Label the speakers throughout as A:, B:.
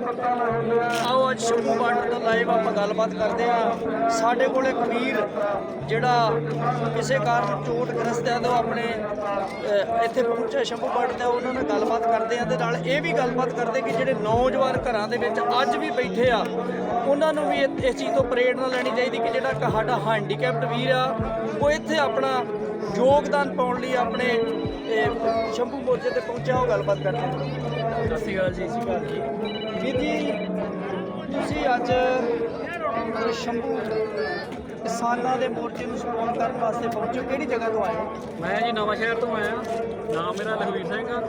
A: ਆਓ ਅੱਜ ਸ਼ੰਭੂ ਬਾਰਡਰ ਦਾ ਲਾਈਵ ਆਪਾਂ ਗੱਲਬਾਤ ਕਰਦੇ ਆ ਸਾਡੇ ਕੋਲੇ ਕਬੀਰ, ਜਿਹੜਾ ਕਿਸੇ ਕਾਰਨ ਚੋਟ ਗ੍ਰਸਤ ਹੈ ਆਪਣੇ ਇੱਥੇ ਪਹੁੰਚੇ ਸ਼ੰਭੂ ਬਾਰਡਰ ਤੇ ਉਹਨਾਂ ਨਾਲ ਗੱਲਬਾਤ ਕਰਦੇ ਆ ਤੇ ਨਾਲ ਇਹ ਵੀ ਗੱਲਬਾਤ ਕਰਦੇ ਕਿ ਜਿਹੜੇ ਨੌਜਵਾਨ ਘਰਾਂ ਦੇ ਵਿੱਚ ਅੱਜ ਵੀ ਬੈਠੇ ਆ, ਉਹਨਾਂ ਨੂੰ ਵੀ ਇਸ ਚੀਜ਼ ਤੋਂ ਪ੍ਰੇਰਣਾ ਲੈਣੀ ਚਾਹੀਦੀ ਕਿ ਜਿਹੜਾ ਸਾਡਾ ਹੈਂਡੀਕੈਪਡ ਵੀਰ ਆ, ਉਹ ਇੱਥੇ ਆਪਣਾ ਯੋਗਦਾਨ ਪਾਉਣ ਲਈ ਆਪਣੇ ਸ਼ੰਭੂ ਮੋਰਚੇ ਤੇ ਪਹੁੰਚਿਆ ਉਹ ਗੱਲਬਾਤ ਕਰਦੇ ਆ
B: ਸਤਿ ਸ਼੍ਰੀ ਅਕਾਲ ਜੀ ਸਤਿ ਸ਼੍ਰੀ ਅਕਾਲ ਜੀ।
A: ਜੀ ਤੁਸੀਂ ਅੱਜ ਸ਼ੰਭੂ ਕਿਸਾਨਾਂ ਦੇ ਮੋਰਚੇ ਨੂੰ ਸਪੋਰਟ ਕਰਨ ਵਾਸਤੇ ਪਹੁੰਚੋ ਕਿਹੜੀ ਜਗ੍ਹਾ ਤੋਂ ਆਏ ਹੋ?
B: ਮੈਂ ਜੀ ਨਵਾਂ ਸ਼ਹਿਰ ਤੋਂ ਆਇਆ। ਨਾਮ ਮੇਰਾ ਲਖਵੀਰ ਸਿੰਘ ਆ।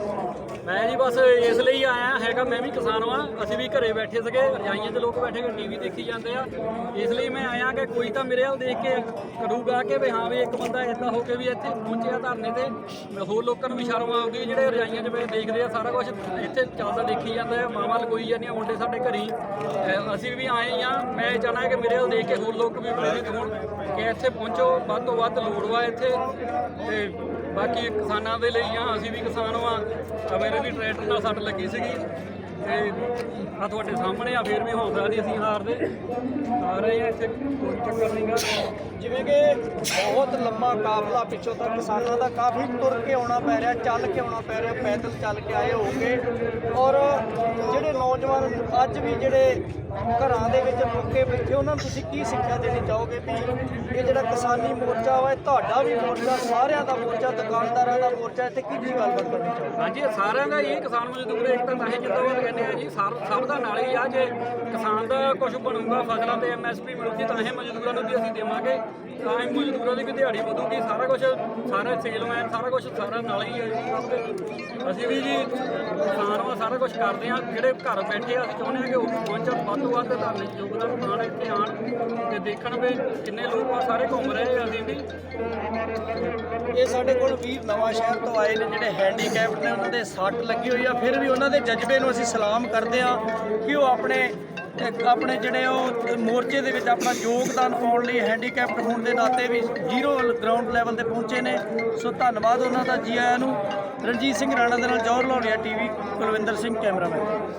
B: ਮੈਂ ਜੀ ਬਸ ਇਸ ਲਈ ਆਇਆ, ਹੈਗਾ ਮੈਂ ਵੀ ਕਿਸਾਨ ਹਾਂ ਅਸੀਂ ਵੀ ਘਰੇ ਬੈਠੇ ਸੀਗੇ, ਰਜਾਈਆਂ 'ਚ ਲੋਕ ਬੈਠੇ ਕੇ ਟੀਵੀ ਦੇਖੀ ਜਾਂਦੇ ਆ। ਇਸ ਲਈ ਮੈਂ ਆਇਆ ਕਿ ਕੋਈ ਤਾਂ ਮੇਰੇ ਵੱਲ ਦੇਖ ਕੇ ਕਰੂਗਾ ਕਿ ਵੀ ਹਾਂ ਵੀ ਇੱਕ ਬੰਦਾ ਇਦਾਂ ਹੋ ਕੇ ਵੀ ਇੱਥੇ ਪਹੁੰਚਿਆ ਧਰਨੇ ਤੇ। ਹੋਰ ਲੋਕਾਂ ਨੂੰ ਵੀ ਸ਼ਰਮ ਆਊਗੀ ਜਿਹੜੇ ਰਜਾਈਆਂ 'ਚ ਬੈ ਦੇਖਦੇ ਆ ਸਾਰਾ ਕੁਝ ਇੱਥੇ ਚੱਲਦਾ ਦੇਖੀ ਜਾਂਦਾ ਆ, ਮਾਵਾਂ ਲਗੋਈ ਜਾਂਦੀਆਂ, ਮੁੰਡੇ ਸਾਡੇ ਘਰੀ। ਅਹ ਅਸੀਂ ਵੀ ਆਏ ਆ। ਮੈਂ ਚਾਹਨਾ ਕਿ ਮੇਰੇ ਵੱਲ ਦੇਖ ਕੇ ਹੋਰ ਲੋਕ ਵੀ ਪ੍ਰੇਰਿਤ ਹੋਣ ਕਿ ਇੱਥੇ ਪਹੁੰਚੋ, ਵੱਧ ਤੋਂ ਵੱਧ ਲੋੜ ਵਾ ਇੱਥੇ। ਤੇ ਬਾਕੀ ਕਿਸਾਨਾਂ ਦੇ ਲਈ ਆ, ਅਸੀਂ ਵੀ ਕਿਸਾਨ ਵਾਂ। ਆ ਮੇਰੇ ਵੀ ਟਰੈਕਟਰ ਨਾਲ ਸੱਟ ਲੱਗੀ ਸੀਗੀ। ਤੇ ਆ ਤੁਹਾਡੇ ਸਾਹਮਣੇ ਆ, ਫੇਰ ਵੀ ਹੌਸਲਾ ਨਹੀਂ ਅਸੀਂ ਹਾਰਦੇ ਆ ਰਹੇ ਆ ਇੱਥੇ ਕੋਈ ਚੱਕਰ ਨਹੀਂਗਾ
A: ਜਿਵੇਂ ਕਿ ਬਹੁਤ ਲੰਮਾ ਕਾਫਲਾ ਪਿੱਛੋਂ ਤੱਕ ਕਿਸਾਨਾਂ ਦਾ ਕਾਫੀ ਤੁਰ ਕੇ ਆਉਣਾ ਪੈ ਰਿਹਾ, ਚੱਲ ਕੇ ਆਉਣਾ ਪੈ ਰਿਹਾ, ਪੈਦਲ ਚੱਲ ਕੇ ਆਏ ਹੋਗੇ ਔਰ ਜਿਹੜੇ ਨੌਜਵਾਨ ਅੱਜ ਵੀ ਜਿਹੜੇ ਘਰਾਂ ਦੇ ਵਿੱਚ ਮੁੱਕੇ ਬੈਠੇ, ਉਹਨਾਂ ਨੂੰ ਤੁਸੀਂ ਕੀ ਸਿੱਖਿਆ ਦੇਣੀ ਚਾਹੋਗੇ ਵੀ ਇਹ ਜਿਹੜਾ ਕਿਸਾਨੀ ਮੋਰਚਾ ਵਾ, ਇਹ ਤੁਹਾਡਾ ਵੀ ਮੋਰਚਾ, ਸਾਰਿਆਂ ਦਾ ਮੋਰਚਾ, ਦੁਕਾਨਦਾਰਾਂ ਦਾ ਮੋਰਚਾ, ਇੱਥੇ ਕੀ ਕੀ ਗੱਲਬਾਤ ਕਰਨੀ ਚਾਹੋਗੇ?
B: ਹਾਂਜੀ ਇਹ ਸਾਰਿਆਂ ਦਾ ਇਹ ਕਿਸਾਨ ਮਜ਼ਦੂਰ ਏਕਤਾ ਤਾਂ ਹੀ ਜਿੱਦਾਬਾਦ ਕਹਿੰਦੇ ਆ ਜੀ, ਸਰ- ਸਭ ਦਾ ਨਾਲ ਹੀ ਆ, ਜੇ ਕਿਸਾਨ ਦਾ ਕੁਝ ਬਣੂਗਾ ਫਸਲਾਂ ਤੇ ਐਮਐਸਪੀ ਮਿਲੂਗੀ ਤਾਂ ਹੀ ਮਜ਼ਦੂਰਾਂ ਨੂੰ ਵੀ ਅਸੀਂ ਦੇਵਾਂਗੇ, ਤਾਂ ਹੀ ਮਜ਼ਦੂਰਾਂ ਦੀ ਵੀ ਦਿਹਾੜੀ ਵਧੂਗੀ, ਸਾਰਾ ਕੁਝ ਸਾਰੇ ਸੇਲਮੈਨ ਸਾਰਾ ਕੁਝ ਸਾਰਾ ਨਾਲ ਹੀ ਹੈ ਜੀ ਅਸੀਂ ਵੀ ਜੀ ਕਿਸਾਨ ਵਾ, ਸਾਰਾ ਕੁਝ ਕਰਦੇ ਆ, ਜਿਹੜੇ ਘਰ ਬੈਠੇ ਆ, ਅਸੀਂ ਚਾਹੁੰਦੇ ਆ ਕਿ ਉਹ ਵੀ ਪਹੁੰਚਣ ਵੱਧ ਤੋਂ ਵੱਧ ਧਰਨੇ 'ਚ ਯੋਗਦਾਨ ਪਾਉਣ, ਇੱਥੇ ਆਣ ਤੇ ਦੇਖਣ ਵੀ ਕਿੰਨੇ ਲੋਕ ਆ, ਸਾਰੇ ਘੁੰਮ ਰਹੇ ਆ ਅਸੀਂ ਵੀ।
A: ਇਹ ਸਾਡੇ ਕੋਲ ਵੀਰ ਨਵਾਂ ਸ਼ਹਿਰ ਤੋਂ ਆਏ ਨੇ, ਜਿਹੜੇ ਹੈਂਡੀਕੈਪਟ ਨੇ, ਉਹਨਾਂ ਦੇ ਸੱਟ ਲੱਗੀ ਹੋਈ ਆ, ਫਿਰ ਵੀ ਉਹਨਾਂ ਦੇ ਜਜ਼ਬੇ ਨੂੰ ਅਸੀਂ ਸਲਾਮ ਕਰਦੇ ਆ ਕਿ ਉਹ ਆਪਣੇ ਆਪਣੇ ਜਿਹੜੇ ਉਹ ਮੋਰਚੇ ਦੇ ਵਿੱਚ ਆਪਣਾ ਯੋਗਦਾਨ ਪਾਉਣ ਲਈ ਹੈਂਡੀਕੈਪਟ ਹੋਣ ਦੇ ਨਾਤੇ ਵੀ ਜ਼ੀਰੋ ਗਰਾਊਂਡ ਲੈਵਲ ਤੇ ਪਹੁੰਚੇ ਨੇ। ਸੋ ਧੰਨਵਾਦ ਉਹਨਾਂ ਦਾ ਜੀ ਆਇਆਂ ਨੂੰ। ਰਣਜੀਤ ਸਿੰਘ ਰਾਣਾ ਦੇ ਨਾਲ ਜੌਹਰ ਲਾਹੌਰੀਆ ਟੀਵੀ, ਕੁਲਵਿੰਦਰ ਸਿੰਘ, ਕੈਮਰਾਮੈਨ।